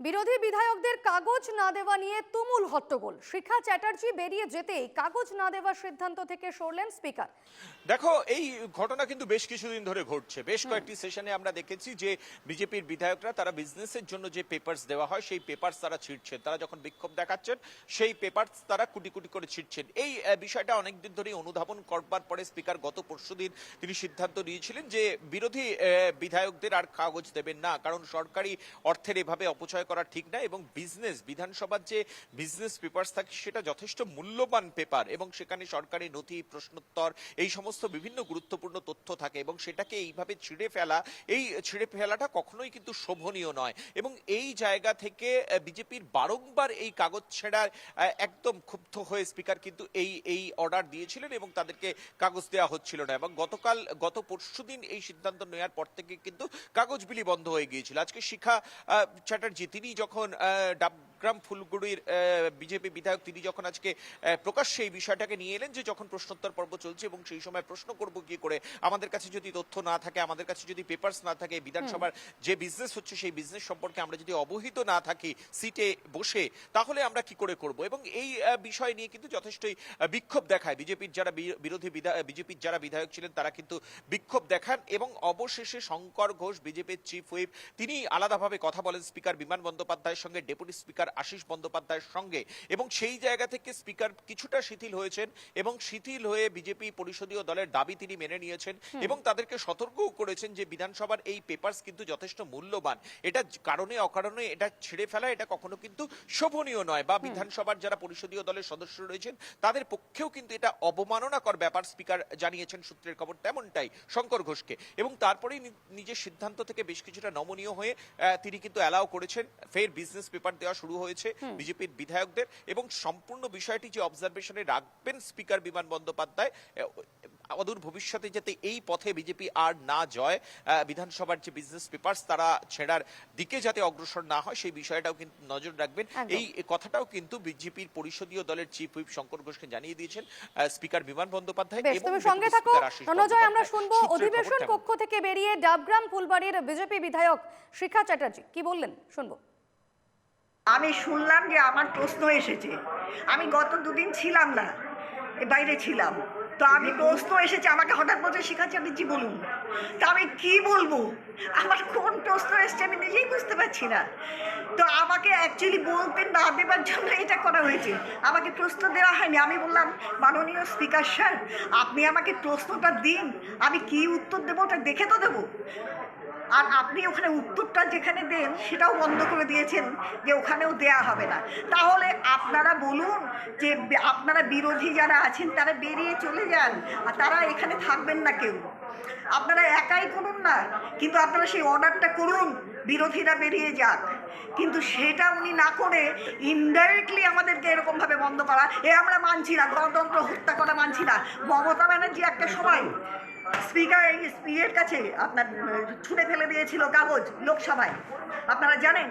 বিরোধী বিধায়কদের কাগজ না দেওয়া নিয়ে তুমুল হট্টগোল। শিখা চ্যাটার্জি বেরিয়ে যেতেই কাগজ না দেওয়ার সিদ্ধান্ত থেকে সরলেন স্পিকার। দেখো এই ঘটনা কিন্তু বেশ কিছুদিন ধরে ঘটছে। বেশ কয়েকটি সেশনে আমরা দেখেছি যে বিজেপির বিধায়করা তারা বিজনেসের জন্য যে পেপারস দেওয়া হয় সেই পেপারস তারা ছিটছেন। তারা যখন বিক্ষোভ দেখাচ্ছেন সেই পেপারস তারা কুটি কুটি করে ছিটছেন। এই বিষয়টা অনেকদিন ধরেই অনুধাবন করবার পরে স্পিকার গত পরশুদিন তিনি সিদ্ধান্ত নিয়েছিলেন যে বিরোধী বিধায়কদের আর কাগজ দেবেন না কারণ সরকারি অর্থের এভাবে অপচয় করা ঠিক না এবং বিজনেস বিধানসভার যে বিজনেস পেপারস থাকে, সেটা যথেষ্ট মূল্যবান পেপার এবং সেখানে সরকারি নথি, প্রশ্নোত্তর, এই সমস্ত বিভিন্ন গুরুত্বপূর্ণ তথ্য থাকে এবং সেটাকে এইভাবে ছিঁড়ে ফেলা, এই ছিঁড়ে ফেলাটা কখনোই কিন্তু শোভনীয় নয় এবং এই জায়গা থেকে বিজেপির বারংবার এই কাগজ ছেঁড়ার একদম ক্ষুব্ধ হয়ে স্পিকার কিন্তু এই এই অর্ডার দিয়েছিলেন এবং তাদেরকে কাগজ দেওয়া হচ্ছিল না এবং গতকাল, গত পরশুদিন এই সিদ্ধান্ত নেওয়ার পর থেকে কিন্তু কাগজ বিলি বন্ধ হয়ে গিয়েছিল। আজকে শিখা চ্যাটার্জি তিনি যখন ডাবগ্রাম ফুলগুড়ির বিজেপি বিধায়ক তিনি যখন আজকে প্রকাশ্যে এই বিষয়টাকে নিয়ে এলেন যে যখন প্রশ্নোত্তর পর্ব চলছে এবং সেই সময় প্রশ্ন করব কি করে আমাদের কাছে যদি তথ্য না থাকে আমাদের কাছে যদি পেপারস না থাকে বিধানসভার যে বিজনেস হচ্ছে সেই বিজনেস সম্পর্কে আমরা যদি অবহিত না থাকি সিটে বসে তাহলে আমরা কি করে করব? এবং এই বিষয় নিয়ে কিন্তু যথেষ্টই বিক্ষোভ দেখায়। বিজেপির যারা বিরোধী বিজেপির যারা বিধায়ক ছিলেন তারা কিন্তু বিক্ষোভ দেখান এবং অবশেষে শঙ্কর ঘোষ বিজেপির চিফ হুইপ তিনি আলাদাভাবে কথা বলেন স্পিকার বিমান বন্দ্যোপাধ্যায়ের সঙ্গে ডেপুটি স্পিকার আশিস বন্দ্যোপাধ্যায়ের সঙ্গে। এবং সেই জায়গা থেকে স্পিকার কিছুটা শিথিল হয়েছেন এবং শিথিল হয়ে বিজেপি পরিষদীয় দলের দাবি তিনি মেনে নিয়েছেন এবং তাদেরকে সতর্কও করেছেন যে বিধানসভার এই পেপারস কিন্তু যথেষ্ট মূল্যবান। এটা কারণে অকারণে এটা ছেড়ে ফেলা এটা কখনো কিন্তু শোভনীয় নয় বা বিধানসভার যারা পরিষদীয় দলের সদস্য রয়েছেন তাদের পক্ষেও কিন্তু এটা অবমাননাকর ব্যাপার স্পিকার জানিয়েছেন সূত্রের খবর তেমনটাই শঙ্কর ঘোষকে। এবং তারপরেই নিজের সিদ্ধান্ত থেকে বেশ কিছুটা নমনীয় হয়ে তিনি কিন্তু অ্যালাউ করেছেন। ফের বিজনেস পেপার দেওয়া শুরু হয়েছে বিজেপির বিধায়কদের এবং সম্পূর্ণ বিষয়টি যে অবজারভেশনে রাখবেন স্পিকার বিমান বন্দ্যোপাধ্যায় অদূর ভবিষ্যতে যাতে এই পথে বিজেপি আর না জয় বিধানসভার যে বিজনেস পেপারস তারা ছেড়ার দিকে যাতে অগ্রসর না হয় সেই বিষয়টাও কিন্তু নজর রাখবেন। এই কথাটাও কিন্তু বিজেপির পরিষদীয় দলের চিফ হুইপ শঙ্কর ঘোষকে জানিয়ে দিয়েছেন স্পিকার বিমান বন্দ্যোপাধ্যায় এবং সঙ্গে থাকো রণজয় আমরা। শুনব অধিবেশন কক্ষ থেকে বেরিয়ে ডাবগ্রাম ফুলবাড়ির বিজেপি বিধায়ক শিখা চ্যাটার্জি কি বললেন? শুনব। আমি শুনলাম যে আমার প্রশ্ন এসেছে। আমি গত দুদিন ছিলাম না বাইরে ছিলাম। তো আমি প্রশ্ন এসেছে, আমাকে হঠাৎ বলছে চ্যাটার্জি বলুন। তা আমি কি বলব? আমার কোন প্রশ্ন এসছে আমি নিজেই বুঝতে পারছি না। তো আমাকে অ্যাকচুয়ালি বলতে না দেবার জন্য এটা করা হয়েছে। আমাকে প্রশ্ন দেওয়া হয়নি। আমি বললাম, মাননীয় স্পিকার স্যার আপনি আমাকে প্রশ্নটা দিন। আমি কি উত্তর দেবো ওটা দেখে তো দেবো। আর আপনি ওখানে উত্তরটা যেখানে দেন, সেটাও বন্ধ করে দিয়েছেন যে ওখানেও দেয়া হবে না। তাহলে আপনারা বলুন যে আপনারা বিরোধী যারা আছেন, তারা বেরিয়ে চলে যান আর তারা এখানে থাকবেন না কেউ। আপনারা একাই করুন না, কিন্তু আপনারা সেই অর্ডারটা করুন। বিরোধীরা বেরিয়ে যাক। কিন্তু সেটা উনি না করে ইনডাইরেক্টলি আমাদেরকে এরকমভাবে বন্ধ করা। এ আমরা মানছি না, গণতন্ত্র হত্যা করা মানছি না। মমতা ব্যানার্জি একটা সময় স্পিকার স্পিকের কাছে আপনার ছুঁড়ে ফেলে দিয়েছিল কাগজ লোকসভায়। আপনারা জানেন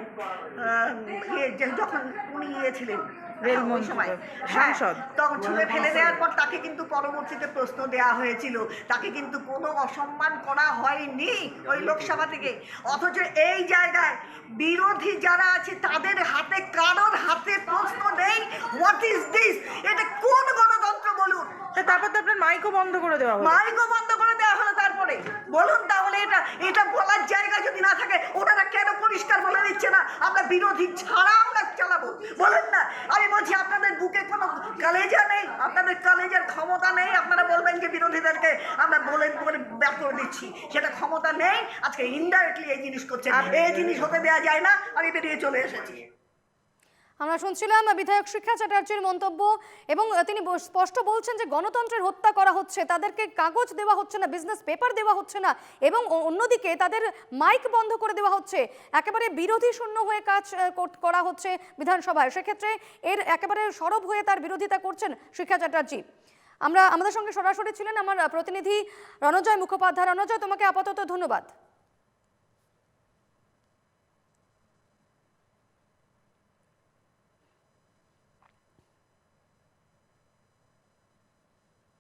ইয়ে যখন উনি ছিলেন রেলমন্ত্রী, ওই সময়। হ্যাঁ, সাংসদ। তখন ছুঁড়ে ফেলে দেওয়ার পর তাকে কিন্তু পরবর্তীতে প্রশ্ন দেওয়া হয়েছিল। তাকে কিন্তু কোনো অসম্মান করা হয়নি ওই লোকসভা থেকে। অথচ এই জায়গায় বিরোধী যারা আছে তাদের হাতে কারোর হাতে প্রশ্ন নেই হোয়াট ইজ দিস এটা কোন গণতন্ত্র বলুন? তারপর তো আপনার মাইকও বন্ধ করে দেওয়া হলো। মাইকও বন্ধ বলুন তাহলে এটা এটা বলার জায়গা যদি না থাকে ওনারা কেন পরিষ্কার বলে দিচ্ছে না? আমরা বিরোধী ছাড়া আমরা চালাবো। বলেন না। আমি বলছি আপনাদের বুকে কোনো কালেজা নেই? আপনাদের কালেজের ক্ষমতা নেই? আপনারা বলবেন যে বিরোধীদেরকে আমরা বলে বলে ব্যাক করে দিচ্ছি। সেটা ক্ষমতা নেই। আজকে ইনডাইরেক্টলি এই জিনিস করছে এই জিনিস হতে দেওয়া যায় না। আমি বেরিয়ে চলে এসেছি। আমরা শুনছিলাম বিধায়ক শিক্ষা চ্যাটার্জির মন্তব্য এবং তিনি স্পষ্ট বলছেন যে গণতন্ত্রের হত্যা করা হচ্ছে, তাদেরকে কাগজ দেওয়া হচ্ছে না বিজনেস পেপার দেওয়া হচ্ছে না এবং অন্যদিকে তাদের মাইক বন্ধ করে দেওয়া হচ্ছে। একেবারে বিরোধী শূন্য হয়ে কাজ করা হচ্ছে বিধানসভায়। সেক্ষেত্রে এর একেবারে সরব হয়ে তার বিরোধিতা করছেন শিক্ষা চ্যাটার্জি। আমরা আমাদের সঙ্গে সরাসরি ছিলেন আমার প্রতিনিধি রণজয় মুখোপাধ্যায়। রণজয়, তোমাকে আপাতত ধন্যবাদ।